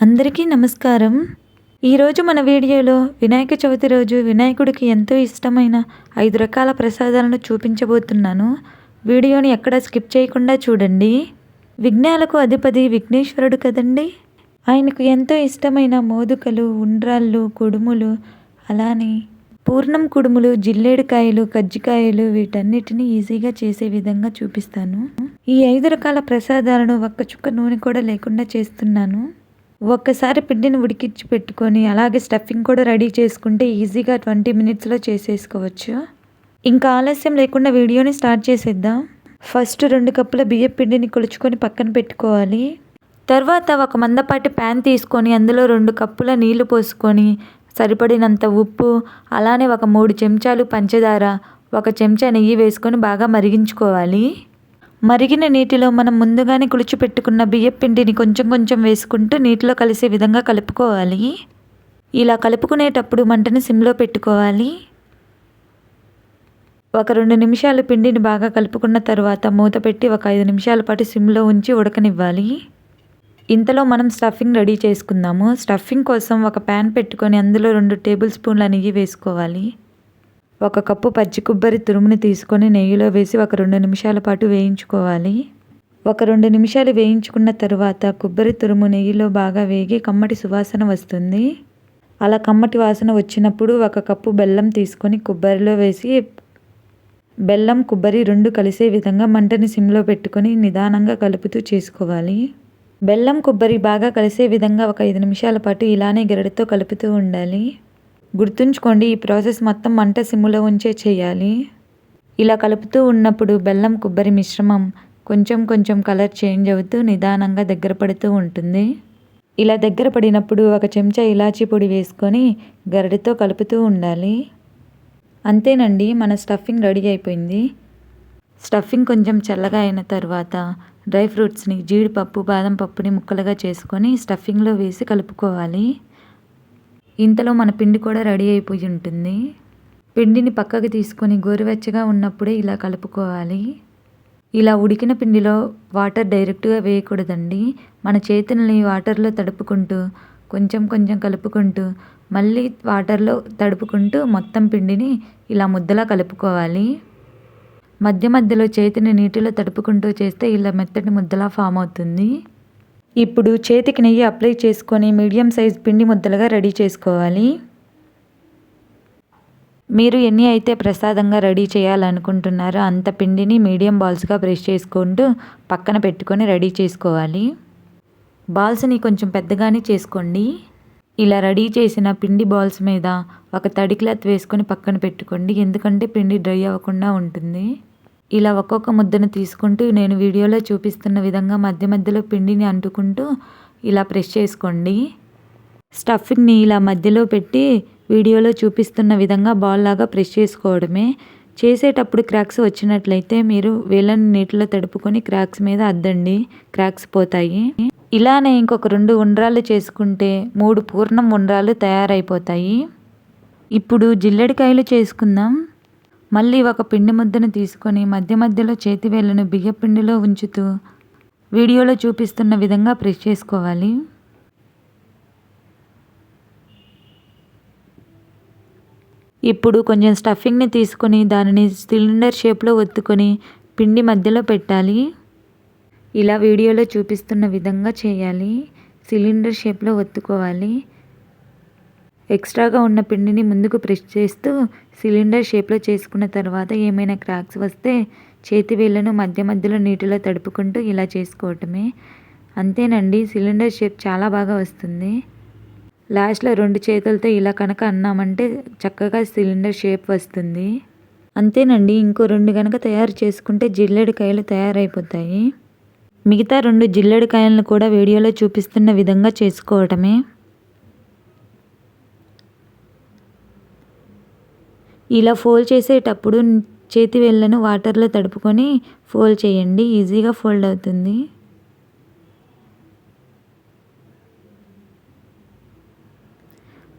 అందరికీ నమస్కారం. ఈరోజు మన వీడియోలో వినాయక చవితి రోజు వినాయకుడికి ఎంతో ఇష్టమైన ఐదు రకాల ప్రసాదాలను చూపించబోతున్నాను. వీడియోని ఎక్కడ స్కిప్ చేయకుండా చూడండి. విఘ్నాలకు అధిపతి విఘ్నేశ్వరుడు కదండి. ఆయనకు ఎంతో ఇష్టమైన మోదుకలు ఉండ్రాళ్ళు కుడుములు అలానే పూర్ణం కుడుములు జిల్లేడుకాయలు కజ్జికాయలు వీటన్నిటిని ఈజీగా చేసే విధంగా చూపిస్తాను. ఈ ఐదు రకాల ప్రసాదాలను ఒక్క చుక్క నూనె కూడా లేకుండా చేస్తున్నాను. ఒక్కసారి పిండిని ఉడికించి పెట్టుకొని అలాగే స్టఫింగ్ కూడా రెడీ చేసుకుంటే ఈజీగా ట్వంటీ మినిట్స్లో చేసేసుకోవచ్చు. ఇంకా ఆలస్యం లేకుండా వీడియోని స్టార్ట్ చేసేద్దాం. ఫస్ట్ రెండు కప్పుల బియ్యం పిండిని కొలుచుకొని పక్కన పెట్టుకోవాలి. తర్వాత ఒక మందపాటి ప్యాన్ తీసుకొని అందులో రెండు కప్పుల నీళ్ళు పోసుకొని సరిపడినంత ఉప్పు అలానే ఒక మూడు చెంచాలు పంచదార ఒక చెంచా నెయ్యి వేసుకొని బాగా మరిగించుకోవాలి. మరిగిన నీటిలో మనం ముందుగానే కుளிచిపెట్టుకున్న బియ్యం పిండిని కొంచెం కొంచెం వేసుకుంటూ నీటిలో కలిసే విధంగా కలుపుకోవాలి. ఇలా కలుపుకునేటప్పుడు మంటని సిమ్లో పెట్టుకోవాలి. ఒక రెండు నిమిషాలు పిండిని బాగా కలుపుకున్న తర్వాత మూత పెట్టి ఒక ఐదు నిమిషాల పాటు సిమ్లో ఉంచి ఉడకనివ్వాలి. ఇంతలో మనం స్టఫింగ్ రెడీ చేసుకుందాము. స్టఫింగ్ కోసం ఒక ప్యాన్ పెట్టుకొని అందులో రెండు టేబుల్ స్పూన్ల నెయ్యి వేసుకోవాలి. ఒక కప్పు పచ్చి కొబ్బరి తురుముని తీసుకొని నెయ్యిలో వేసి ఒక రెండు నిమిషాల పాటు వేయించుకోవాలి. ఒక రెండు నిమిషాలు వేయించుకున్న తర్వాత కొబ్బరి తురుము నెయ్యిలో బాగా వేగి కమ్మటి సువాసన వస్తుంది. అలా కమ్మటి వాసన వచ్చినప్పుడు ఒక కప్పు బెల్లం తీసుకొని కొబ్బరిలో వేసి బెల్లం కొబ్బరి రెండు కలిసే విధంగా మంటని సిమ్లో పెట్టుకొని నిదానంగా కలుపుతూ చేసుకోవాలి. బెల్లం కొబ్బరి బాగా కలిసే విధంగా ఒక ఐదు నిమిషాల పాటు ఇలానే గెరడితో కలుపుతూ ఉండాలి. గుర్తుంచుకోండి ఈ ప్రాసెస్ మొత్తం మంట సిమ్ములో ఉంచే చేయాలి. ఇలా కలుపుతూ ఉన్నప్పుడు బెల్లం కొబ్బరి మిశ్రమం కొంచెం కొంచెం కలర్ చేంజ్ అవుతూ నిదానంగా దగ్గర పడుతూ ఉంటుంది. ఇలా దగ్గర పడినప్పుడు ఒక చెంచా ఇలాచీ పొడి వేసుకొని గరిటతో కలుపుతూ ఉండాలి. అంతేనండి మన స్టఫింగ్ రెడీ అయిపోయింది. స్టఫింగ్ కొంచెం చల్లగా అయిన తర్వాత డ్రై ఫ్రూట్స్ని జీడిపప్పు బాదం పప్పుని ముక్కలుగా చేసుకొని స్టఫింగ్లో వేసి కలుపుకోవాలి. ఇంతలో మన పిండి కూడా రెడీ అయిపోయి ఉంటుంది. పిండిని పక్కకు తీసుకొని గోరువెచ్చగా ఉన్నప్పుడే ఇలా కలుపుకోవాలి. ఇలా ఉడికిన పిండిలో వాటర్ డైరెక్ట్గా వేయకూడదండి. మన చేతుల్ని వాటర్లో తడుపుకుంటూ కొంచెం కొంచెం కలుపుకుంటూ మళ్ళీ వాటర్లో తడుపుకుంటూ మొత్తం పిండిని ఇలా ముద్దలా కలుపుకోవాలి. మధ్య మధ్యలో చేతిని నీటిలో తడుపుకుంటూ చేస్తే ఇలా మెత్తటి ముద్దలా ఫామ్ అవుతుంది. ఇప్పుడు చేతికి నెయ్యి అప్లై చేసుకొని మీడియం సైజ్ పిండి ముద్దలుగా రెడీ చేసుకోవాలి. మీరు ఎన్ని అయితే ప్రసాదంగా రెడీ చేయాలనుకుంటున్నారో అంత పిండిని మీడియం బాల్స్గా బ్రష్ చేసుకుంటూ పక్కన పెట్టుకొని రెడీ చేసుకోవాలి. బాల్స్ని కొంచెం పెద్దగానే చేసుకోండి. ఇలా రెడీ చేసిన పిండి బాల్స్ మీద ఒక తడి క్లాత్ వేసుకొని పక్కన పెట్టుకోండి. ఎందుకంటే పిండి డ్రై అవ్వకుండా ఉంటుంది. ఇలా ఒక్కొక్క ముద్దను తీసుకుంటూ నేను వీడియోలో చూపిస్తున్న విధంగా మధ్య మధ్యలో పిండిని అంటుకుంటూ ఇలా ప్రెస్ చేసుకోండి. స్టఫింగ్ని ఇలా మధ్యలో పెట్టి వీడియోలో చూపిస్తున్న విధంగా బాల్ లాగా ప్రెస్ చేసుకోవడమే. చేసేటప్పుడు క్రాక్స్ వచ్చినట్లయితే మీరు వేళ్ళని నీటిలో తడుపుకొని క్రాక్స్ మీద అద్దండి. క్రాక్స్ పోతాయి. ఇలానే ఇంకొక రెండు ఉండ్రాలు చేసుకుంటే మూడు పూర్ణం ఉండ్రాలు తయారైపోతాయి. ఇప్పుడు జిల్లెడికాయలు చేసుకుందాం. మళ్ళీ ఒక పిండి ముద్దను తీసుకొని మధ్య మధ్యలో చేతివేళ్ళను బియ్యపిండిలో ఉంచుతూ వీడియోలో చూపిస్తున్న విధంగా ప్రెస్ చేసుకోవాలి. ఇప్పుడు కొంచెం స్టఫింగ్ని తీసుకొని దానిని సిలిండర్ షేప్లో ఒత్తుకొని పిండి మధ్యలో పెట్టాలి. ఇలా వీడియోలో చూపిస్తున్న విధంగా చేయాలి. సిలిండర్ షేప్లో ఒత్తుకోవాలి. ఎక్స్ట్రాగా ఉన్న పిండిని ముందుకు ప్రెస్ చేస్తూ సిలిండర్ షేప్లో చేసుకున్న తర్వాత ఏమైనా క్రాక్స్ వస్తే చేతి వేళ్ళను మధ్య మధ్యలో నీటిలో తడుపుకుంటూ ఇలా చేసుకోవటమే. అంతేనండి సిలిండర్ షేప్ చాలా బాగా వస్తుంది. లాస్ట్లో రెండు చేతులతో ఇలా కనుక అన్నామంటే చక్కగా సిలిండర్ షేప్ వస్తుంది. అంతేనండి ఇంకో రెండు కనుక తయారు చేసుకుంటే జిల్లెడికాయలు తయారైపోతాయి. మిగతా రెండు జిల్లెడికాయలను కూడా వీడియోలో చూపిస్తున్న విధంగా చేసుకోవటమే. ఇలా ఫోల్డ్ చేసేటప్పుడు చేతి వేళ్ళను వాటర్లో తడుపుకొని ఫోల్డ్ చేయండి. ఈజీగా ఫోల్డ్ అవుతుంది.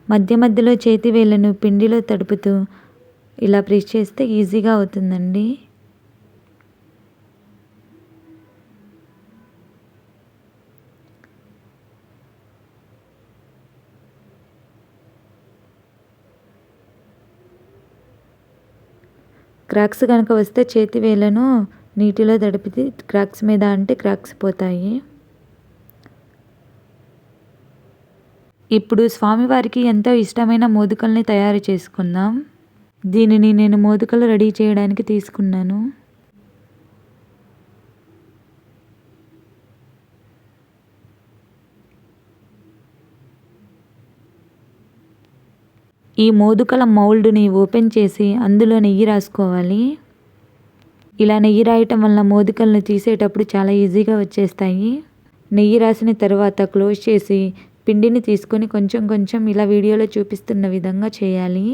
మధ్య మధ్యలో చేతి వేళ్ళను పిండిలో తడుపుతూ ఇలా ప్రెస్ చేస్తే ఈజీగా అవుతుందండి. క్రాక్స్ కనుక వస్తే చేతి వేలను నీటిలో తడిపితే క్రాక్స్ మీద అంటే క్రాక్స్ పోతాయి. ఇప్పుడు స్వామివారికి ఎంతో ఇష్టమైన మోదుకల్ని తయారు చేసుకుందాం. దీనిని నేను మోదుకలు రెడీ చేయడానికి తీసుకున్నాను. ఈ మోదుకల మౌల్డ్ని ఓపెన్ చేసి అందులో నెయ్యి రాసుకోవాలి. ఇలా నెయ్యి రాయటం వల్ల మోదుకలను తీసేటప్పుడు చాలా ఈజీగా వచ్చేస్తాయి. నెయ్యి రాసిన తర్వాత క్లోజ్ చేసి పిండిని తీసుకొని కొంచెం కొంచెం ఇలా వీడియోలో చూపిస్తున్న విధంగా చేయాలి.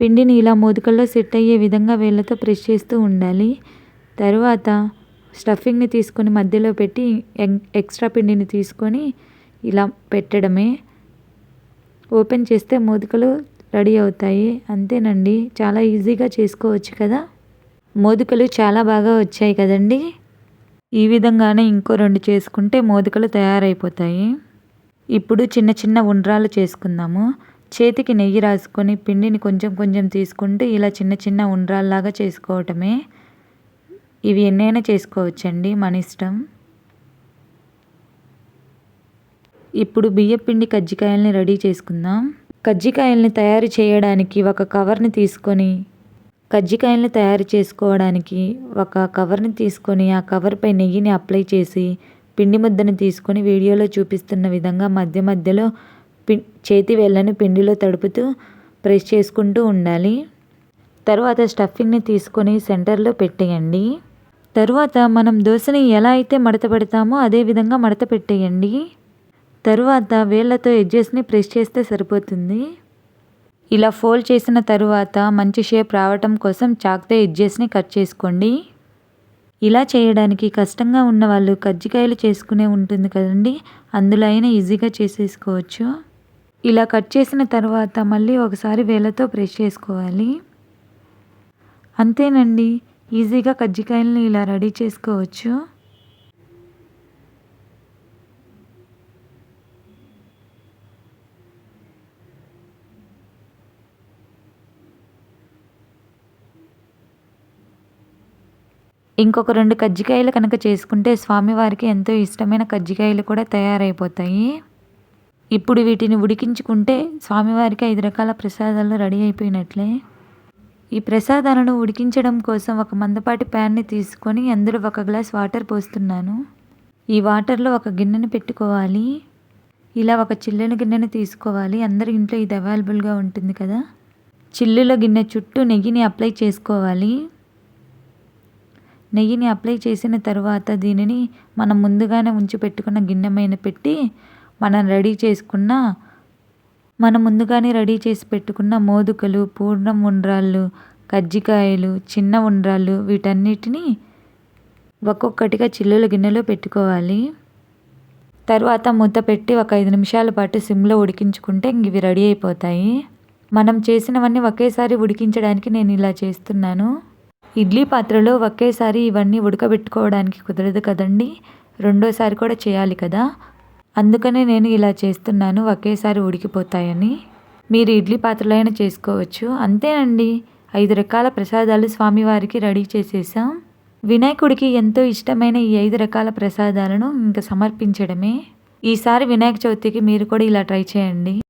పిండిని ఇలా మోదుకల్లో సెట్ అయ్యే విధంగా వేళ్ళతో ప్రెస్ చేస్తూ ఉండాలి. తర్వాత స్టఫింగ్ని తీసుకొని మధ్యలో పెట్టి ఎక్స్ట్రా పిండిని తీసుకొని ఇలా పెట్టడమే. ఓపెన్ చేస్తే మోదుకలు రెడీ అవుతాయి. అంతేనండి. చాలా ఈజీగా చేసుకోవచ్చు కదా? మోదుకలు చాలా బాగా వచ్చాయి కదండి? ఈ విధంగానే ఇంకో రెండు చేసుకుంటే మోదుకలు తయారైపోతాయి. ఇప్పుడు చిన్న చిన్న ఉండ్రాలు చేసుకుందాము. చేతికి నెయ్యి రాసుకొని పిండిని కొంచెం కొంచెం తీసుకుంటూ ఇలా చిన్న చిన్న ఉండ్రాల్లాగా చేసుకోవటమే. ఇవి ఎన్నైనా చేసుకోవచ్చండి మన ఇష్టం. ఇప్పుడు బియ్యపిండి కజ్జికాయల్ని రెడీ చేసుకుందాం. కజ్జికాయల్ని తయారు చేయడానికి ఒక కవర్ని తీసుకొని కజ్జికాయల్ని తయారు చేసుకోవడానికి ఒక కవర్ని తీసుకొని ఆ కవర్పై నెయ్యిని అప్లై చేసి పిండి ముద్దను తీసుకొని వీడియోలో చూపిస్తున్న విధంగా మధ్య మధ్యలో పి చేతి వేళ్ళను పిండిలో తడుపుతూ ప్రెస్ చేసుకుంటూ ఉండాలి. తర్వాత స్టఫింగ్ని తీసుకొని సెంటర్లో పెట్టేయండి. తరువాత మనం దోశని ఎలా అయితే మడత పెడతామో అదే విధంగా మడత పెట్టేయండి. తరువాత వేళ్ళతో ఎడ్జెస్ని ప్రెస్ చేస్తే సరిపోతుంది. ఇలా ఫోల్డ్ చేసిన తరువాత మంచి షేప్ రావటం కోసం చాక్తో ఎడ్జెస్ని కట్ చేసుకోండి. ఇలా చేయడానికి కష్టంగా ఉన్న వాళ్ళు కజ్జికాయలు చేసుకునే ఉంటుంది కదండి అందులో అయినా ఈజీగా చేసేసుకోవచ్చు. ఇలా కట్ చేసిన తర్వాత మళ్ళీ ఒకసారి వేలతో ప్రెస్ చేసుకోవాలి. అంతేనండి ఈజీగా కజ్జికాయలను ఇలా రెడీ చేసుకోవచ్చు. ఇంకొక రెండు కజ్జికాయలు కనుక చేసుకుంటే స్వామివారికి ఎంతో ఇష్టమైన కజ్జికాయలు కూడా తయారైపోతాయి. ఇప్పుడు వీటిని ఉడికించుకుంటే స్వామివారికి ఐదు రకాల ప్రసాదాలు రెడీ అయిపోయినట్లే. ఈ ప్రసాదాలను ఉడికించడం కోసం ఒక మందపాటి ప్యాన్ని తీసుకొని అందులో ఒక గ్లాస్ వాటర్ పోస్తున్నాను. ఈ వాటర్లో ఒక గిన్నెను పెట్టుకోవాలి. ఇలా ఒక చిల్లుల గిన్నెను తీసుకోవాలి. అందరి ఇంట్లో ఇది అవైలబుల్గా ఉంటుంది కదా. చిల్లుల గిన్నె చుట్టూ నెయ్యిని అప్లై చేసుకోవాలి. నెయ్యిని అప్లై చేసిన తర్వాత దీనిని మనం ముందుగానే ఉంచి పెట్టుకున్న గిన్నె మీద పెట్టి మనం రెడీ చేసుకున్న మనం ముందుగానే రెడీ చేసి పెట్టుకున్న మోదుకలు పూర్ణం ఉండ్రాళ్ళు కజ్జికాయలు చిన్న ఉండ్రాళ్ళు వీటన్నిటిని ఒక్కొక్కటిగా చిల్లుల గిన్నెలో పెట్టుకోవాలి. తర్వాత ముద్ద పెట్టి ఒక ఐదు నిమిషాల పాటు సిమ్లో ఉడికించుకుంటే ఇవి రెడీ అయిపోతాయి. మనం చేసినవన్నీ ఒకేసారి ఉడికించడానికి నేను ఇలా చేస్తున్నాను. ఇడ్లీ పాత్రలో ఒకేసారి ఇవన్నీ ఉడకబెట్టుకోవడానికి కుదరదు కదండి. రెండోసారి కూడా చేయాలి కదా. అందుకనే నేను ఇలా చేస్తున్నాను ఒకేసారి ఉడికిపోతాయని. మీరు ఇడ్లీ పాత్రలైనా అయినా చేసుకోవచ్చు. అంతేనండి ఐదు రకాల ప్రసాదాలు స్వామివారికి రెడీ చేసేసాం వినాయకుడికి ఎంతో ఇష్టమైన ఈ ఐదు రకాల ప్రసాదాలను ఇంకా సమర్పించడమే. ఈసారి వినాయక చవితికి మీరు కూడా ఇలా ట్రై చేయండి.